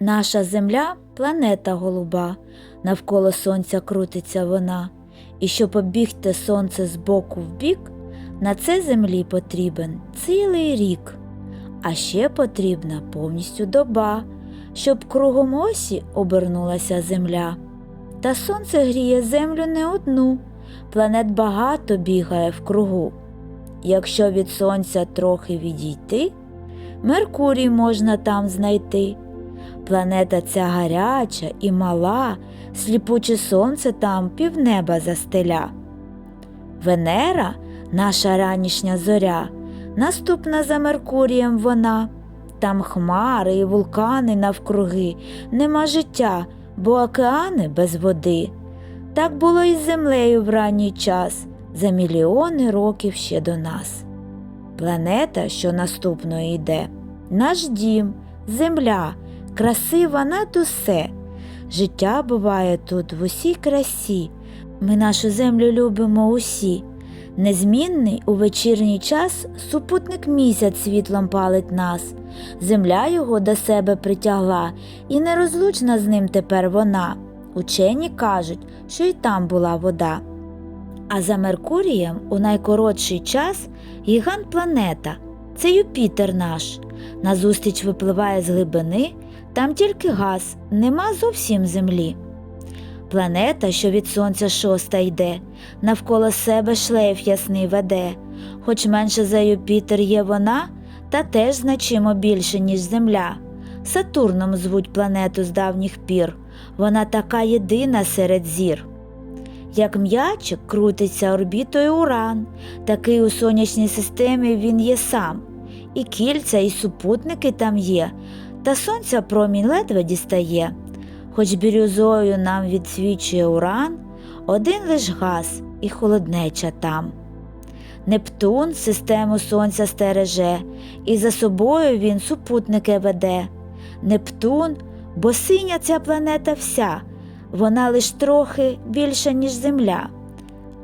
Наша земля планета голуба, навколо сонця крутиться вона, і щоб обігти сонце з боку в бік, на це землі потрібен цілий рік. А ще потрібна повністю доба, щоб кругом осі обернулася земля. Та сонце гріє землю не одну, планет багато бігає в кругу. Якщо від сонця трохи відійти, Меркурій можна там знайти. Планета ця гаряча і мала, сліпуче сонце там півнеба застеля. Венера, наша ранішня зоря, наступна за Меркурієм вона. Там хмари і вулкани навкруги, нема життя, бо океани без води. Так було і з землею в ранній час, за мільйони років ще до нас. Планета, що наступною йде, наш дім, земля, красива над усе. Життя буває тут в усій красі. Ми нашу землю любимо усі. Незмінний у вечірній час супутник місяць світлом палить нас. Земля його до себе притягла, і нерозлучна з ним тепер вона. Учені кажуть, що й там була вода. А за Меркурієм у найкоротший час гігант планета це Юпітер наш. Назустріч випливає з глибини, там тільки газ, нема зовсім землі. Планета, що від сонця шоста йде, навколо себе шлейф ясний веде, хоч менше за Юпітер є вона, та теж значимо більше, ніж Земля. Сатурном звуть планету з давніх пір, вона така єдина серед зір. Як м'ячик крутиться орбітою Уран, такий у сонячній системі він є сам. І кільця, і супутники там є, та сонця промінь ледве дістає. Хоч бірюзою нам відсвічує уран, один лиш газ і холоднеча там. Нептун систему сонця стереже, і за собою він супутники веде. Нептун, бо синя ця планета вся, вона лиш трохи більша, ніж Земля.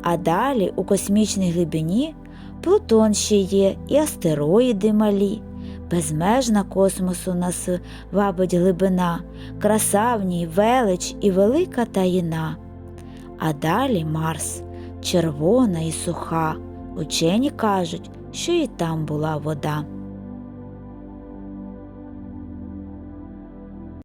А далі у космічній глибині Плутон ще є і астероїди малі. Безмежна космосу нас вабить глибина, краса в ній велич і велика таїна. А далі Марс, червона і суха. Учені кажуть, що і там була вода.